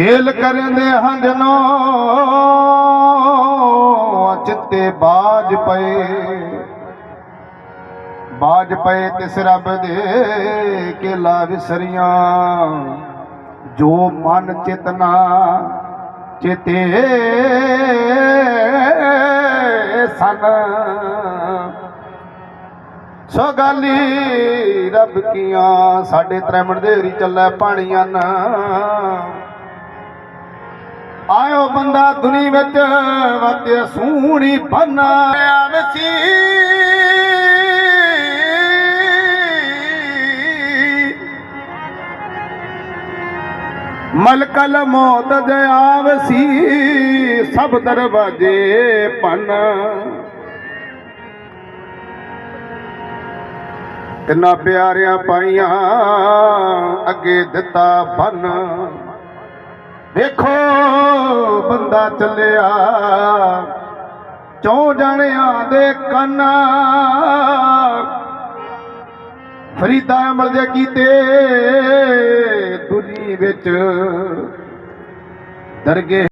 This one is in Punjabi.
ਕੇਲ ਕਰਦੇ ਹੰਜਨੋ ਚਿੱਤੇ ਬਾਜ ਪਏ। ਬਾਜ ਪਏ ਤਿਸ ਰੱਬ ਦੇ ਕੇਲਾ ਵਿਸਰੀਆਂ। ਜੋ ਮਨ ਚਿਤਨਾ ਚਿਤੇ ਸਨ। ਸੋ ਗਾਲੀ ਰੱਬ ਕੀਆਂ, ਸਾਡੇ ਤ੍ਰੈਮਣ ਦੇ ਹਰੀ ਚੱਲੇ ਪਾਣੀਆਂ ਨਾ। ਆਇਓ ਬੰਦਾ ਦੁਨੀ ਵਿੱਚ ਵਤੇ ਸੂਣੀ ਬਨਾ। ਆਵਸੀ ਮਲਕਲ ਮੌਤ ਦੇ ਆਵਸੀ ਸਭ ਦਰਵਾਜੇ ਪਨ ਤਿੰਨਾ ਪਿਆਰਿਆਂ ਪਾਈਆਂ ਅੱਗੇ ਦਿੱਤਾ ਬਨ। ਵੇਖੋ ਬੰਦਾ ਚੱਲਿਆ। ਚੌ ਜਣਿਆਂ ਦੇ ਕੰਨ। ਫਰੀਦਾ ਅਮਲ ਦੇ ਕੀਤੇ ਦੁਨੀ ਵਿੱਚ ਦਰਗੇ